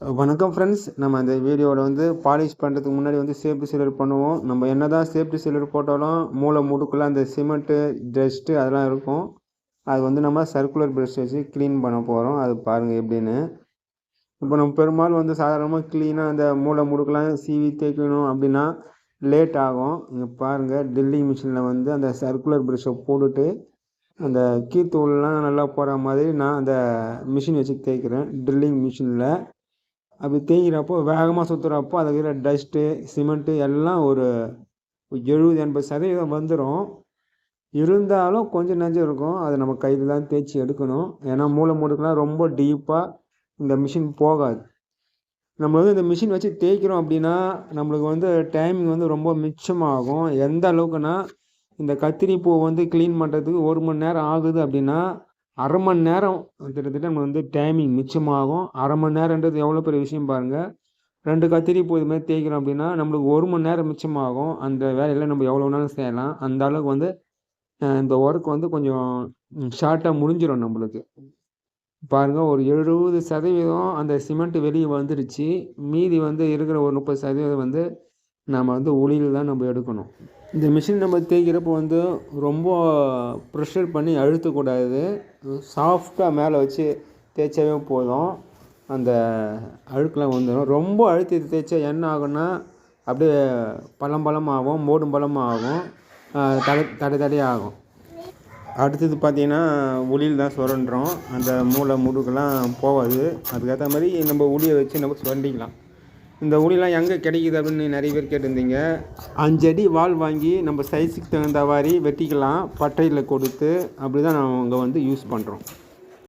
வணக்கம் ஃப்ரெண்ட்ஸ் நம்ம இந்த வீடியோவில் வந்து பாலிஷ் பண்ணுறதுக்கு முன்னாடி வந்து சேஃப்டி சீலர் பண்ணுவோம். நம்ம என்ன தான் சேஃப்டி சீலர் போட்டாலும் மூளை முடுக்குள்ள அந்த சிமெண்ட்டு டஸ்ட்டு அதெல்லாம் இருக்கும். அது வந்து நம்ம சர்க்குலர் ப்ரஷ் வச்சு க்ளீன் பண்ண போகிறோம் அது பாருங்கள் எப்படின்னு. இப்போ நம்ம பெரும்பாலும் வந்து சாதாரணமாக க்ளீனாக அந்த மூளை முடுக்கெலாம் சீவி தேய்க்கணும் அப்படின்னா லேட் ஆகும். இங்கே பாருங்கள் ட்ரில்லிங் மிஷினில் வந்து அந்த சர்க்குலர் ப்ரஷ்ஷை போட்டுட்டு அந்த கீத்தூள்லாம் நல்லா போகிற மாதிரி நான் அந்த மிஷின் வச்சு தேய்க்கிறேன். ட்ரில்லிங் மிஷினில் அப்படி தேய்கிறப்போ வேகமாக சுற்றுறப்போ அதில் இருக்கிற டஸ்ட்டு சிமெண்ட்டு எல்லாம் ஒரு எழுபது எண்பது சதவீதம் வந்துடும் இருந்தாலும் கொஞ்சம் நஞ்சம் இருக்கும். அதை நம்ம கையில் தான் தேய்ச்சி எடுக்கணும். ஏன்னா மூளை முடுக்கெலாம் ரொம்ப டீப்பாக இந்த மிஷின் போகாது. நம்ம வந்து இந்த மிஷின் வச்சு தேய்க்கிறோம் அப்படின்னா நம்மளுக்கு வந்து டைமிங் வந்து ரொம்ப மிச்சமாகும். எந்த அளவுக்குன்னா இந்த கத்திரி பூ வந்து க்ளீன் பண்ணுறதுக்கு ஒரு மணி நேரம் ஆகுது அப்படின்னா அரை மணி நேரம் கிட்டத்தட்ட நம்ம வந்து டைமிங் மிச்சமாகும். அரை மணி நேரன்றது எவ்வளோ பெரிய விஷயம் பாருங்கள் ரெண்டு கத்திரி பூ இது மாதிரி தேய்க்கிறோம் அப்படின்னா நம்மளுக்கு ஒரு மணி நேரம் மிச்சமாகும். அந்த வேலையில் நம்ம எவ்வளோ வேணாலும் செய்யலாம். அந்த அளவுக்கு வந்து இந்த ஒர்க் வந்து கொஞ்சம் ஷார்ட்டாக முடிஞ்சிடும் நம்மளுக்கு. பாருங்கள் ஒரு எழுபது சதவீதம் அந்த சிமெண்ட் வெளியே வந்துடுச்சு மீதி வந்து இருக்கிற ஒரு முப்பது சதவீதம் வந்து நம்ம வந்து ஒளியில் தான் நம்ம எடுக்கணும். இந்த மிஷின் நம்ம தேய்க்கிறப்போ வந்து ரொம்ப ப்ரெஷர் பண்ணி அழுத்தக்கூடாது. சாஃப்டாக மேலே வச்சு தேய்ச்சாவே போதும். அந்த அழுக்கெலாம் வந்துடும் ரொம்ப அழுத்தி தேய்ச்சா என்ன ஆகும்னா அப்படியே பழம் பழமாகும் மோடும் பழமாகும் தடை தடை தடையாகும் அடுத்தது பார்த்திங்கன்னா உளியில் தான் சுரண்டுறோம். அந்த மூளை முடுக்கெல்லாம் போகாது. அதுக்கேற்ற மாதிரி நம்ம உளியை வச்சு நம்ம சுரண்டிக்கலாம். இந்த உளிலாம் எங்கே கிடைக்குது அப்படின்னு நிறைய பேர் கேட்டிருந்தீங்க. அஞ்சடி வால் வாங்கி நம்ம சைஸுக்கு தகுந்த மாதிரி வெட்டிக்கலாம் பட்டையில் கொடுத்து அப்படி தான் நாங்கள் வந்து யூஸ் பண்ணுறோம்